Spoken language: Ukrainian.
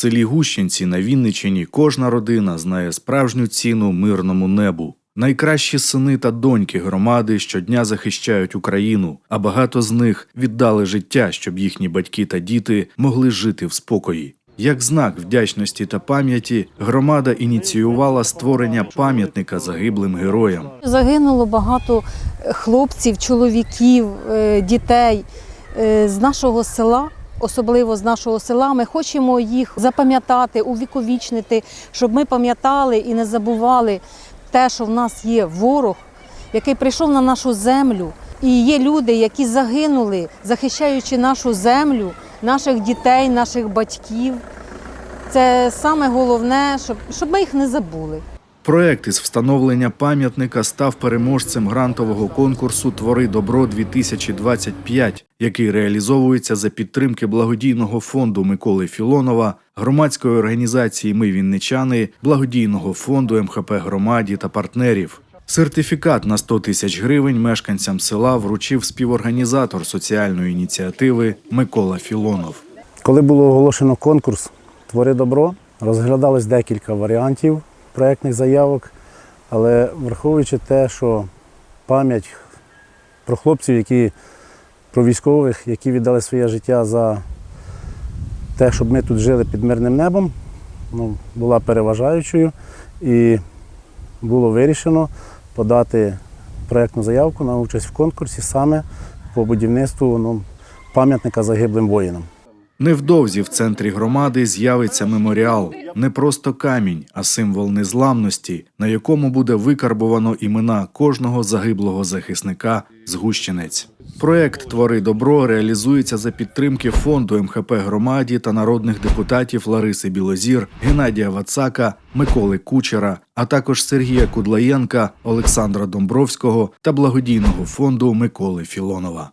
селі Гущинці на Вінничині кожна родина знає справжню ціну мирному небу. Найкращі сини та доньки громади щодня захищають Україну, а багато з них віддали життя, щоб їхні батьки та діти могли жити в спокої. Як знак вдячності та пам'яті, громада ініціювала створення пам'ятника загиблим героям. Загинуло багато е, хлопців, чоловіків, е, дітей е, з нашого села. Особливо з нашого села, ми хочемо їх запам'ятати, увіковічнити, щоб ми пам'ятали і не забували те, що в нас є ворог, який прийшов на нашу землю, і є люди, які загинули, захищаючи нашу землю, наших дітей, наших батьків. Це саме головне, щоб, щоб ми їх не забули. Проект із встановлення пам'ятника став переможцем грантового конкурсу Твори добро 2025 який реалізовується за підтримки благодійного фонду Миколи Філонова, громадської організації Ми Вінничани, благодійного фонду МХП громаді та партнерів. Сертифікат на 100 тисяч гривень мешканцям села вручив співорганізатор соціальної ініціативи Микола Філонов. Коли було оголошено конкурс Твори добро, розглядалось декілька варіантів проєктних заявок, але враховуючи те, що пам'ять про хлопців, які про військових, які віддали своє життя за те, щоб ми тут жили під мирним небом, ну, була переважаючою і було вирішено подати проєктну заявку на участь в конкурсі саме по будівництву ну, пам'ятника загиблим воїнам. Невдовзі в центрі громади з'явиться меморіал не просто камінь, а символ незламності, на якому буде викарбовано імена кожного загиблого захисника з Гущинець. Проект Твори добро реалізується за підтримки фонду МХП громаді та народних депутатів Лариси Білозір, Геннадія Вацака, Миколи Кучера, а також Сергія Кудлаєнка, Олександра Домбровського та благодійного фонду Миколи Філонова.